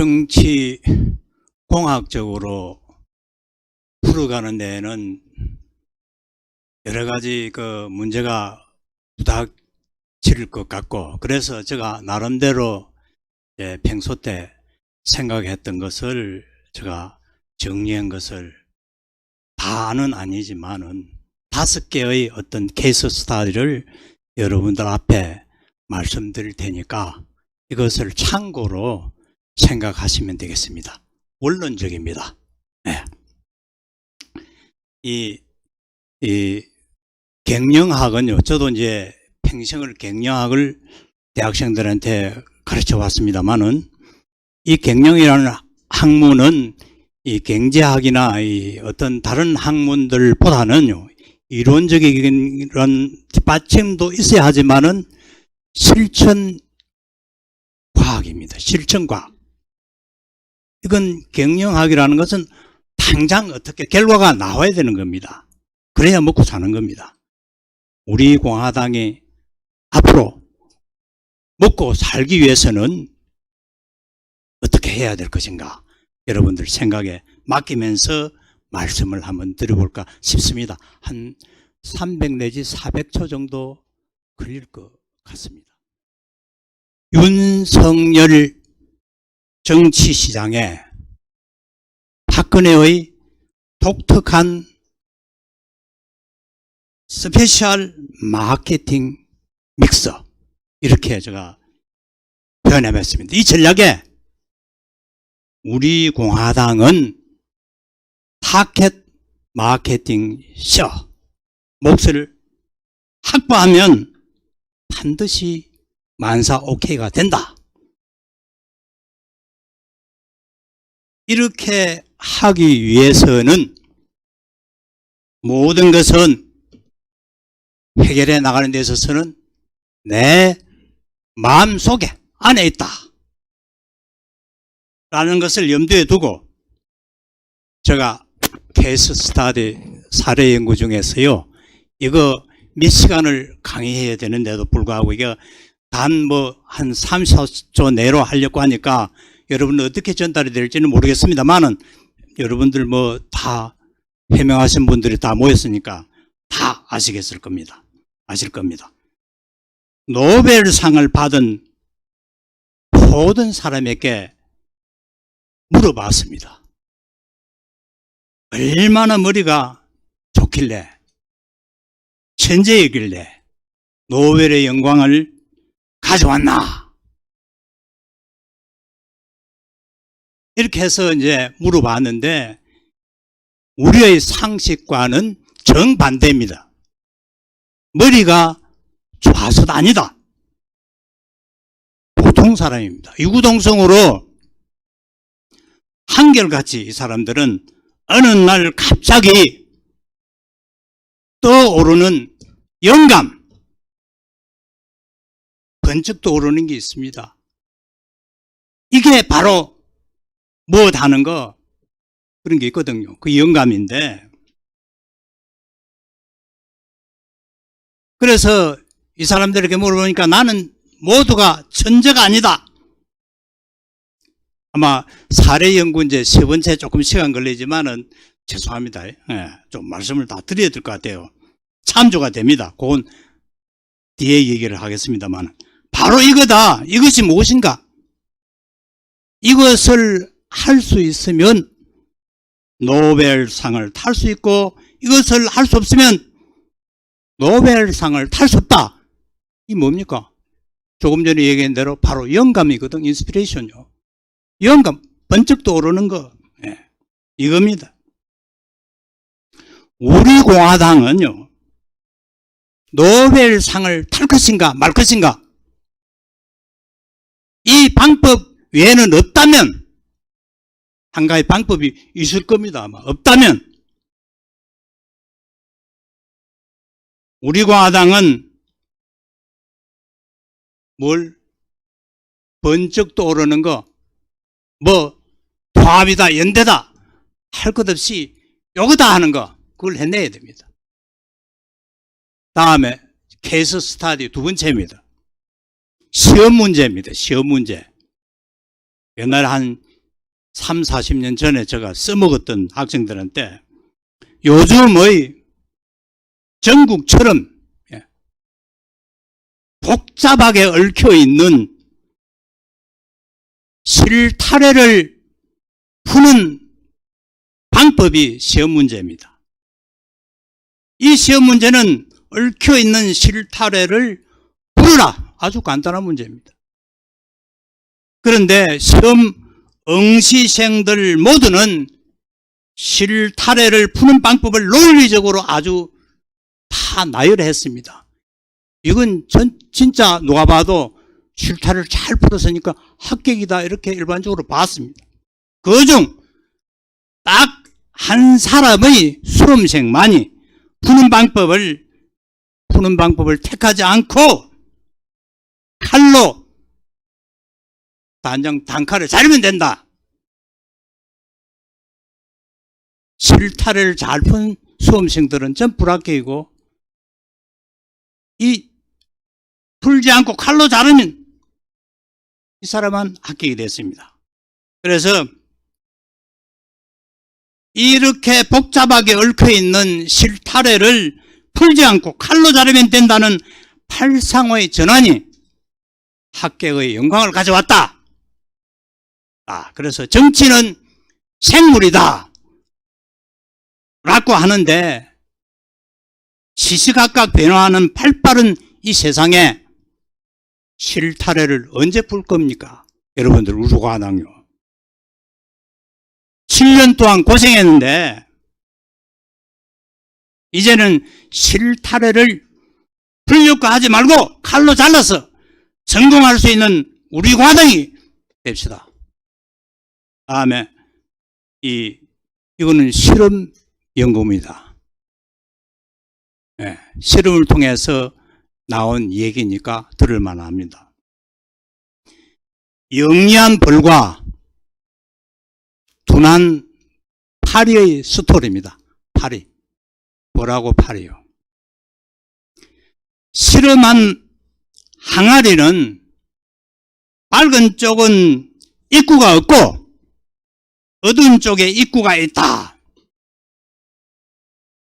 정치 공학적으로 풀어가는 데에는 여러 가지 그 문제가 부닥칠 것 같고 그래서 제가 나름대로 이제 평소 때 생각했던 것을 제가 정리한 것을 다는 아니지만은 다섯 개의 어떤 케이스 스타디를 여러분들 앞에 말씀드릴 테니까 이것을 참고로 생각하시면 되겠습니다. 원론적입니다. 네. 이, 이, 경영학은요, 저도 이제 평생을 경영학을 대학생들한테 가르쳐 왔습니다만은 이 경영이라는 학문은 이 경제학이나 이 어떤 다른 학문들보다는요, 이론적인 이런 뒷받침도 있어야 하지만은 실천 과학입니다. 실천 과학. 이건 경영학이라는 것은 당장 어떻게 결과가 나와야 되는 겁니다. 그래야 먹고 사는 겁니다. 우리 공화당이 앞으로 먹고 살기 위해서는 어떻게 해야 될 것인가? 여러분들 생각에 맡기면서 말씀을 한번 드려볼까 싶습니다. 한 300 내지 400초 정도 걸릴 것 같습니다. 윤석열 정치 시장에 박근혜의 독특한 스페셜 마케팅 믹서 이렇게 제가 표현해봤습니다. 이 전략에 우리 공화당은 타켓 마케팅 쇼 몫을 확보하면 반드시 만사 오케이가 된다. 이렇게 하기 위해서는 모든 것은 해결해 나가는 데 있어서는 내 마음 속에 안에 있다. 라는 것을 염두에 두고 제가 케이스 스타디 사례 연구 중에서요. 이거 몇 시간을 강의해야 되는데도 불구하고 이게 단 뭐 한 3, 4초 내로 하려고 하니까 여러분 어떻게 전달이 될지는 모르겠습니다만은 여러분들 뭐 다 해명하신 분들이 다 모였으니까 다 아시겠을 겁니다. 아실 겁니다. 노벨상을 받은 모든 사람에게 물어봤습니다. 얼마나 머리가 좋길래 천재이길래 노벨의 영광을 가져왔나? 이렇게 해서 이제 물어봤는데 우리의 상식과는 정반대입니다. 머리가 좋아서도 아니다. 보통 사람입니다. 이구동성으로 한결같이 이 사람들은 어느 날 갑자기 떠오르는 영감, 번쩍 떠오르는 게 있습니다. 이게 바로 무엇 하는 거, 그런 게 있거든요. 그 영감인데. 그래서 이 사람들에게 물어보니까 나는 모두가 천재가 아니다. 아마 사례 연구 이제 세 번째 조금 시간 걸리지만은 죄송합니다. 예, 좀 말씀을 다 드려야 될 것 같아요. 참조가 됩니다. 그건 뒤에 얘기를 하겠습니다만 바로 이거다. 이것이 무엇인가? 이것을 할 수 있으면 노벨상을 탈 수 있고 이것을 할 수 없으면 노벨상을 탈 수 없다. 이 뭡니까? 조금 전에 얘기한 대로 바로 영감이거든. 인스피레이션요. 영감, 번쩍 떠오르는 거. 예, 이겁니다. 우리 공화당은요, 노벨상을 탈 것인가 말 것인가? 이 방법 외에는 없다면, 한 가지 방법이 있을 겁니다. 아마 없다면, 우리 공화당은 뭘 번쩍 떠오르는 거, 뭐 통합이다, 연대다 할 것 없이 요거다 하는 거 그걸 해내야 됩니다. 다음에 케이스 스타디 두 번째입니다. 시험 문제입니다. 시험 문제. 옛날에 한 3, 40년 전에 제가 써먹었던 학생들한테 요즘의 전국처럼 예, 복잡하게 얽혀 있는 실타래를 푸는 방법이 시험 문제입니다. 이 시험 문제는 얽혀 있는 실타래를 풀어라. 아주 간단한 문제입니다. 그런데 시험 응시생들 모두는 실타래를 푸는 방법을 논리적으로 아주 다 나열했습니다. 이건 전, 진짜 누가 봐도 실타래를 잘 풀었으니까 합격이다 이렇게 일반적으로 봤습니다. 그중 딱 한 사람의 수험생만이 푸는 방법을 푸는 방법을 택하지 않고 칼로 단정 단칼을 자르면 된다. 실타래를 잘 푼 수험생들은 전 불합격이고 이 풀지 않고 칼로 자르면 이 사람은 합격이 됐습니다. 그래서 이렇게 복잡하게 얽혀 있는 실타래를 풀지 않고 칼로 자르면 된다는 팔상의 전환이 합격의 영광을 가져왔다. 아, 그래서 정치는 생물이다. 라고 하는데 시시각각 변화하는 팔빠른 이 세상에 실타래를 언제 풀 겁니까? 여러분들 우주과학요 7년 동안 고생했는데 이제는 실타래를 풀려고 하지 말고 칼로 잘라서 성공할 수 있는 우리 과정이 됩시다. 다음에 이 이거는 실험 연구입니다. 예, 실험을 통해서 나온 얘기니까 들을 만합니다. 영리한 벌과 둔한 파리의 스토리입니다. 파리. 뭐라고 파리요? 실험한 항아리는 밝은 쪽은 입구가 없고 어두운 쪽에 입구가 있다.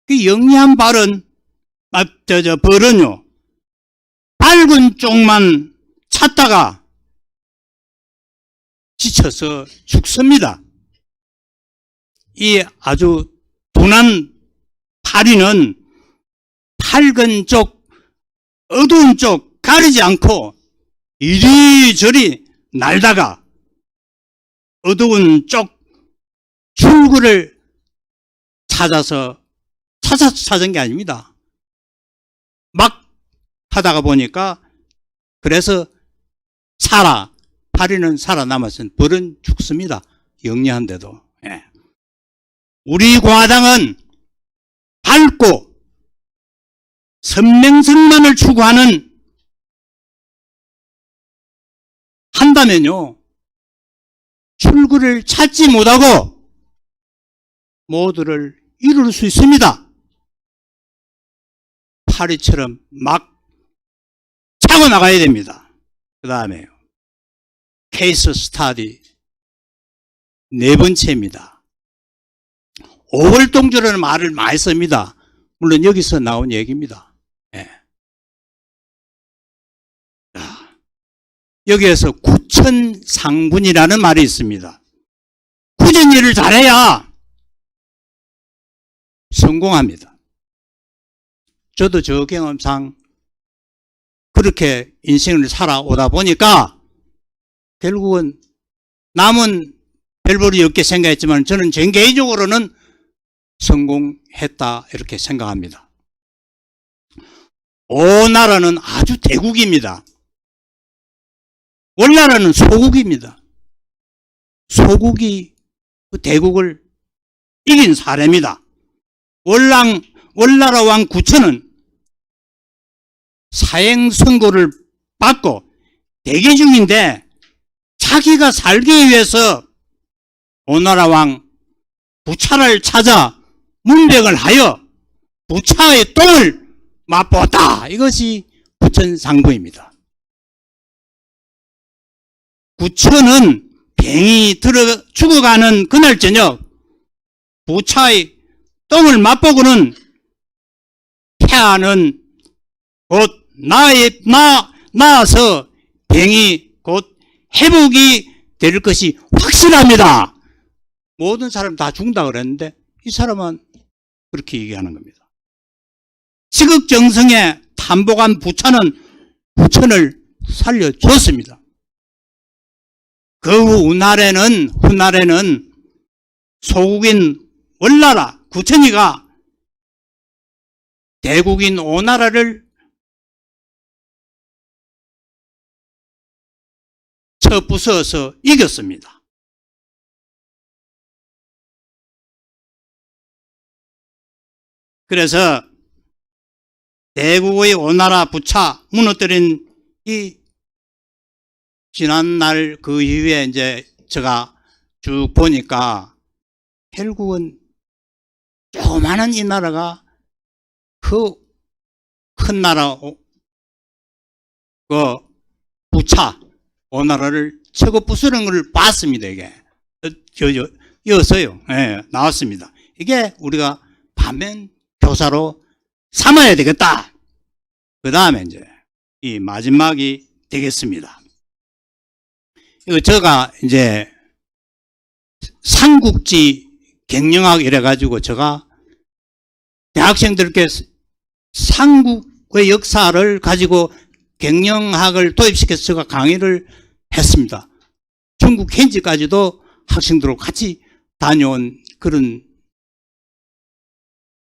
그 영리한 발은 아, 저, 저, 벌은요, 밝은 쪽만 찾다가 지쳐서 죽습니다. 이 아주 둔한 파리는 밝은 쪽, 어두운 쪽 가리지 않고 이리저리 날다가 어두운 쪽 출구를 찾아서 찾아서 찾은 게 아닙니다. 막 하다가 보니까 그래서 살아 파리는 살아남았은 벌은 죽습니다. 영리한데도. 예. 우리 과당은 밝고 선명성만을 추구하는 한다면요 출구를 찾지 못하고 모두를 이룰 수 있습니다. 파리처럼 막 차고 나가야 됩니다. 그 다음에요. 케이스 스타디 네 번째입니다. 오월동주라는 말을 많이 씁니다. 물론 여기서 나온 얘기입니다. 예. 자, 여기에서 구천상군이라는 말이 있습니다. 굳은 일을 잘해야 성공합니다. 저도 저 경험상 그렇게 인생을 살아오다 보니까 결국은 남은 별볼이 없게 생각했지만 저는 전 개인적으로는 성공했다 이렇게 생각합니다. 오 나라는 아주 대국입니다. 월나라는 소국입니다. 소국이 그 대국을 이긴 사례입니다. 월랑 월나라 왕 구천은 사형 선고를 받고 대기 중인데 자기가 살기 위해서 오나라 왕 부차를 찾아 문병을 하여 부차의 똥을 맛보았다. 이것이 부천상부입니다. 구천은 병이 들어 죽어가는 그날 저녁 부차의 똥을 맛보고는 폐하는 곧 나의 나 나아서 병이 곧 회복이 될 것이 확실합니다. 모든 사람 다 죽는다 그랬는데 이 사람은 그렇게 얘기하는 겁니다. 지극정성에 탐복한 부처는 부처를 살려줬습니다. 그 후 훗날에는 훗날에는 소국인 월나라 구천이가 대국인 오나라를 쳐부숴서 이겼습니다. 그래서 대국의 오나라 부차 무너뜨린 이 지난날 그 이후에 이제 제가 쭉 보니까 결국은 조그마한 이 나라가 그 큰 나라 오- 그 부차 오나라를 최고 부수는 걸 봤습니다 이게. 이었어요. 예, 나왔습니다. 이게 우리가 반면 교사로 삼아야 되겠다. 그 다음에 이제 이 마지막이 되겠습니다. 이거 제가 이제 삼국지 경영학 이래가지고 제가 대학생들께 삼국의 역사를 가지고 경영학을 도입시켜서 제가 강의를 했습니다. 중국 현지까지도 학생들하고 같이 다녀온 그런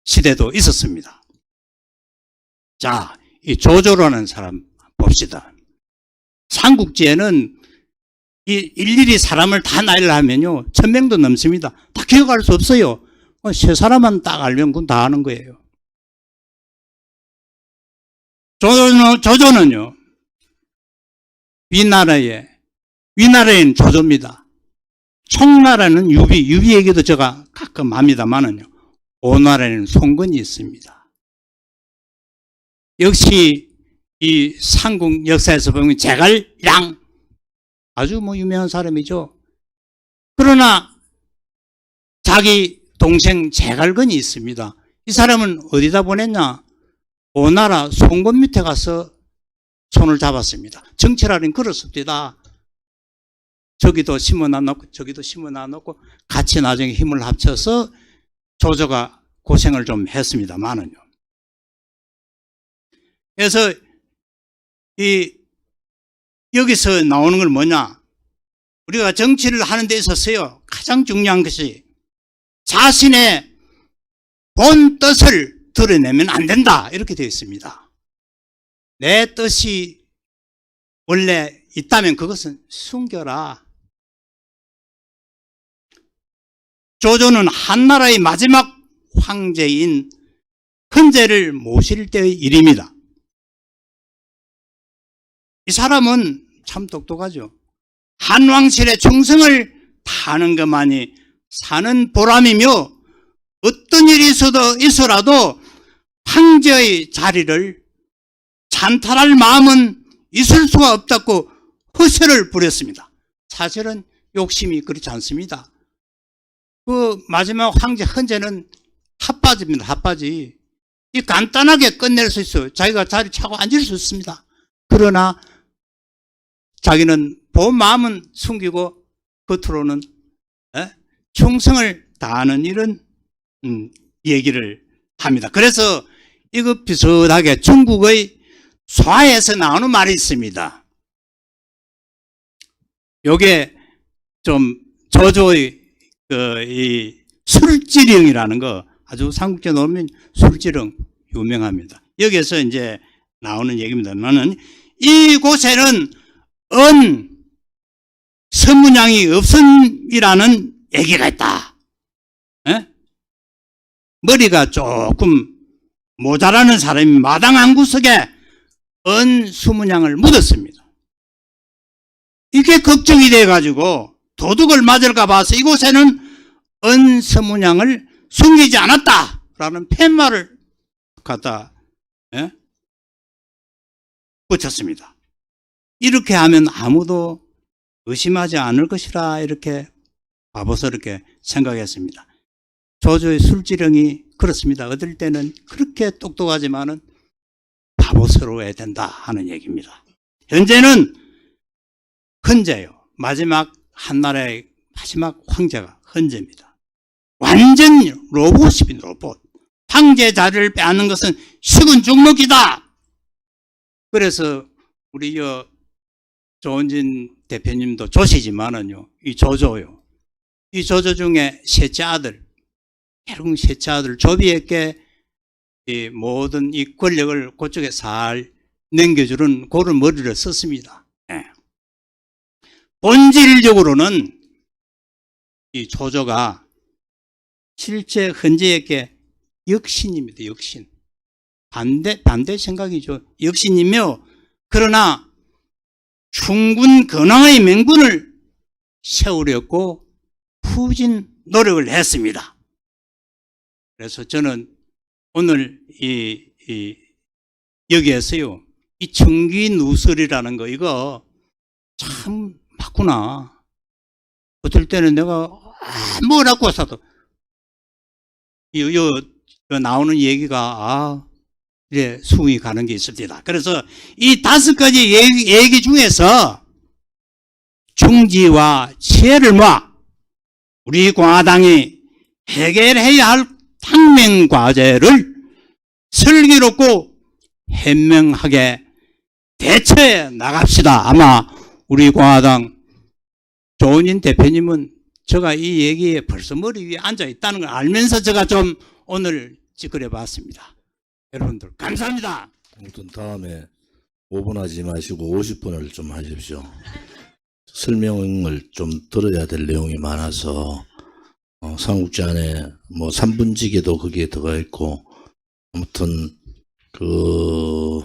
시대도 있었습니다. 자, 이 조조라는 사람 봅시다. 삼국지에는 이 일일이 사람을 다 나이를 하면요, 천 명도 넘습니다. 다 기억할 수 없어요. 어, 세 사람만 딱 알면 그건 다 아는 거예요. 조조는, 조조는요, 위나라에, 위나라에는 조조입니다. 총나라는 유비, 유비 얘기도 제가 가끔 합니다만은요, 오나라에는 송건이 있습니다. 역시 이 삼국 역사에서 보면 제갈량, 아주 뭐 유명한 사람이죠. 그러나 자기 동생 제갈건이 있습니다. 이 사람은 어디다 보냈냐? 오나라 송건 밑에 가서 손을 잡았습니다. 정치라는 그렇습니다. 저기도 심어놔 놓고 저기도 심어놔 놓고 같이 나중에 힘을 합쳐서 조조가 고생을 좀 했습니다만은요. 그래서 이 여기서 나오는 건 뭐냐? 우리가 정치를 하는 데 있어서요, 가장 중요한 것이 자신의 본 뜻을 드러내면 안 된다. 이렇게 되어 있습니다. 내 뜻이 원래 있다면 그것은 숨겨라. 조조는 한나라의 마지막 황제인 헌제를 모실 때의 일입니다. 이 사람은 참 똑똑하죠. 한왕실의 충성을 다하는 것만이 사는 보람이며 어떤 일이 있어도 있어라도 황제의 자리를 찬탈할 마음은 있을 수가 없다고 허세를 부렸습니다. 사실은 욕심이 그렇지 않습니다. 그 마지막 황제 헌제는 핫바지입니다. 핫바지. 이 간단하게 끝낼 수 있어요. 자기가 자리 차고 앉을 수 있습니다. 그러나 자기는 본 마음은 숨기고 겉으로는 에? 충성을 다하는 이런 음, 얘기를 합니다. 그래서 이거 비슷하게 중국의 소화에서 나오는 말이 있습니다. 요게 좀 저조의 그 이 술지령이라는 거 아주 삼국지에 나오면 술지령 유명합니다. 여기에서 이제 나오는 얘기입니다. 나는 이곳에는 은 선문양이 없음이라는 얘기가 있다. 에? 머리가 조금 모자라는 사람이 마당 한 구석에 은 수문양을 묻었습니다. 이게 걱정이 돼가지고 도둑을 맞을까 봐서 이곳에는 은 서문양을 숨기지 않았다라는 팻말을 갖다 예? 붙였습니다. 이렇게 하면 아무도 의심하지 않을 것이라 이렇게 바보스럽게 생각했습니다. 조조의 술지령이 그렇습니다. 어떨 때는 그렇게 똑똑하지만은 바보스러워야 된다 하는 얘기입니다. 현재는 헌재요. 마지막 한나라의 마지막 황제가 헌재입니다. 완전 로봇입니다. 로봇. 황제 자리를 빼앗는 것은 식은 죽먹이다. 그래서 우리 여 조원진 대표님도 조시지만은요, 이 조조요. 이 조조 중에 셋째 아들, 결국 셋째 아들 조비에게 이 모든 이 권력을 그쪽에 살 넘겨주는 고른 머리를 썼습니다. 예. 본질적으로는 이 조조가 실제 헌재에게 역신입니다. 역신. 반대, 반대 생각이죠. 역신이며, 그러나 충군 근황의 명분을 세우려고 푸진 노력을 했습니다. 그래서 저는 오늘 이, 이 여기에서요, 이 청기 누설이라는 거, 이거 참 맞구나. 어떨 때는 내가 뭐라고 해서도, 이, 이, 이 나오는 얘기가, 아, 이제 수긍이 가는 게 있습니다. 그래서 이 다섯 가지 얘기, 얘기 중에서 중지와 지혜를 모아 우리 공화당이 해결해야 할 당면 과제를 슬기롭고 현명하게 대처해 나갑시다. 아마 우리 공화당 조은인 대표님은 제가 이 얘기에 벌써 머리 위에 앉아 있다는 걸 알면서 제가 좀 오늘 찌그려 봤습니다. 여러분들 감사합니다. 아무튼 다음에 5분 하지 마시고 50분을 좀 하십시오. 설명을 좀 들어야 될 내용이 많아서 어, 삼국지 안에 뭐 3분지계도 거기에 들어가 있고 아무튼 그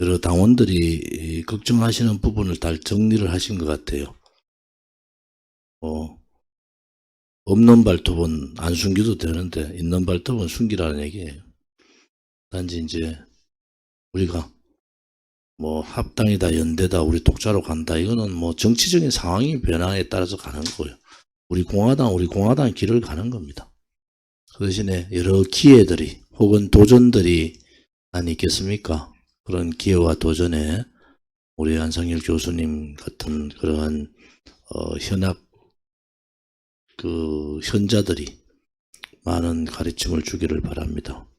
여러 당원들이 걱정하시는 부분을 다 정리를 하신 것 같아요. 어, 없는 발톱은 안 숨겨도 되는데 있는 발톱은 숨기라는 얘기예요. 단지 이제 우리가 뭐 합당이다 연대다 우리 독자로 간다 이거는 뭐 정치적인 상황이 변화에 따라서 가는 거예요. 우리 공화당 우리 공화당 길을 가는 겁니다. 그 대신에 여러 기회들이 혹은 도전들이 안 있겠습니까? 그런 기회와 도전에 우리 안상일 교수님 같은 그러한 어, 현학 그 현자들이 많은 가르침을 주기를 바랍니다.